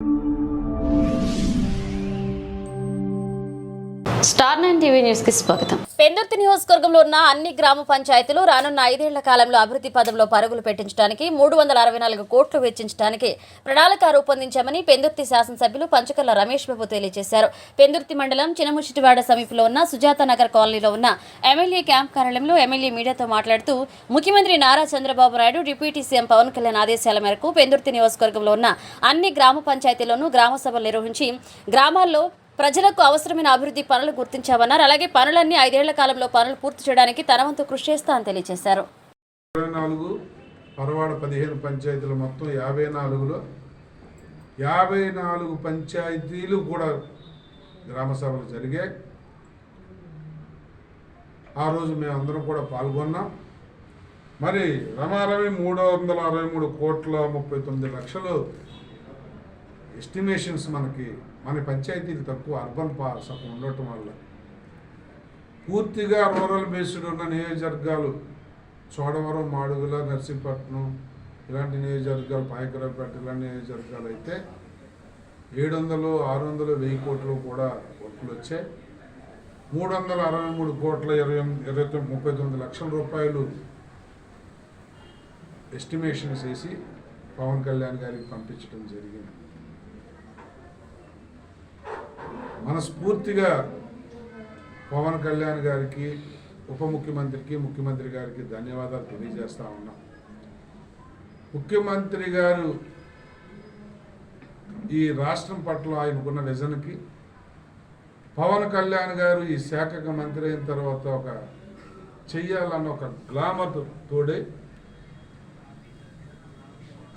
you. Star nine TV న్యూస్కి స్వాగతం. పెందుర్తి నియోజకవర్గంలో ఉన్న అన్ని గ్రామ పంచాయతీలు రానున్న ఐదేళ్ళ కాలంలో అభివృద్ధి పదంలో పరుగులు పెట్టించడానికి మూడు వందల అరవై నాలుగు కోట్లు వెచ్చించడానికి ప్రణాళిక రూపొందించామని పెందుర్తి శాసనసభ్యులు పంచకర్ల రమేష్ బాబు తెలియజేశారు. పెందుర్తి మండలం చినముచిటివాడ సమీపంలో ఉన్న సుజాత నగర్ కాలనీలో ఉన్న ఎమ్మెల్యే క్యాంప్ కార్యాలయంలో ఎమ్మెల్యే మీడియాతో మాట్లాడుతూ ముఖ్యమంత్రి నారా చంద్రబాబు నాయుడు డిప్యూటీ సీఎం పవన్ కళ్యాణ్ ఆదేశాల మేరకు పెందుర్తి నియోజకవర్గంలో ఉన్న అన్ని గ్రామ పంచాయతీలోనూ గ్రామ సభలు నిర్వహించి గ్రామాల్లో ప్రజలకు అవసరమైన అభివృద్ధి పనులు గుర్తించామన్నారు. అలాగే పనులన్నీ ఐదేళ్ళ కాలంలో పనులు పూర్తి చేయడానికి తన వంతు కృషి చేస్తా అని తెలియజేశారు. ఇరవై నాలుగు పరవాడ పదిహేను పంచాయతీలు మొత్తం యాభై నాలుగులో. యాభై నాలుగు పంచాయతీలు కూడా గ్రామ సభలు జరిగాయి. ఆ రోజు మేమందరం కూడా పాల్గొన్నాం. మరి రమారవి మూడు వందల అరవై మూడు కోట్ల ముప్పై తొమ్మిది లక్షలు ఎస్టిమేషన్స్ మనకి మన పంచాయతీలు తక్కువ అర్బన్ పాస్ ఉండటం వల్ల. పూర్తిగా రూరల్ బేస్డ్ ఉన్న నియోజకవర్గాలు చోడవరం మాడుగుల నర్సీపట్నం ఇలాంటి నియోజకవర్గాలు పాయకరాపేట ఇలాంటి నియోజకవర్గాలు అయితే ఏడు వందలు ఆరు వందలు వెయ్యి కోట్లు కూడా వర్కులు వచ్చాయి. మూడు వందల అరవై మూడు కోట్ల ఇరవై ఇరవై తొమ్మిది ముప్పై తొమ్మిది లక్షల రూపాయలు ఎస్టిమేషన్స్ వేసి పవన్ కళ్యాణ్ గారికి పంపించడం జరిగింది. మనస్ఫూర్తిగా పవన్ కళ్యాణ్ గారికి ఉప ముఖ్యమంత్రికి ముఖ్యమంత్రి గారికి ధన్యవాదాలు తెలియజేస్తా ఉన్నాం. ముఖ్యమంత్రి గారు ఈ రాష్ట్రం పట్ల ఆయనకున్న విజన్కి పవన్ కళ్యాణ్ గారు ఈ శాఖకు మంత్రి అయిన తర్వాత ఒక చెయ్యాలన్న ఒక గ్లామర్ తోడే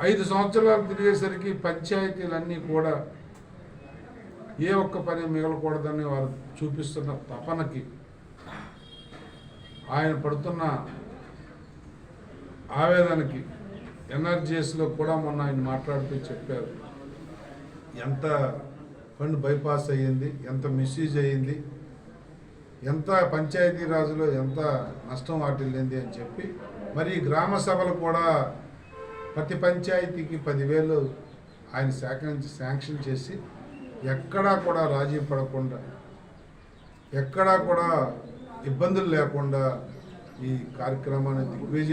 ఐదు సంవత్సరాలు తిరిగేసరికి పంచాయతీలన్నీ కూడా ఏ ఒక్క పని మిగలకూడదని వారు చూపిస్తున్న తపనకి ఆయన పడుతున్న ఆవేదనకి ఎన్ఆర్జీఎస్లో కూడా మొన్న ఆయన మాట్లాడుతూ చెప్పారు. ఎంత ఫండ్ బైపాస్ అయ్యింది ఎంత మిస్యూజ్ అయ్యింది ఎంత పంచాయతీ రాజులో ఎంత నష్టం వాటిల్లింది అని చెప్పి మరి గ్రామ సభలు కూడా ప్రతి పంచాయతీకి పదివేలు ఆయన సేకరించి శాంక్షన్ చేసి ఎక్కడా కూడా రాజీ పడకుండా ఎక్కడా కూడా ఇబ్బందులు లేకుండా ఈ కార్యక్రమాన్ని దిగ్విజయం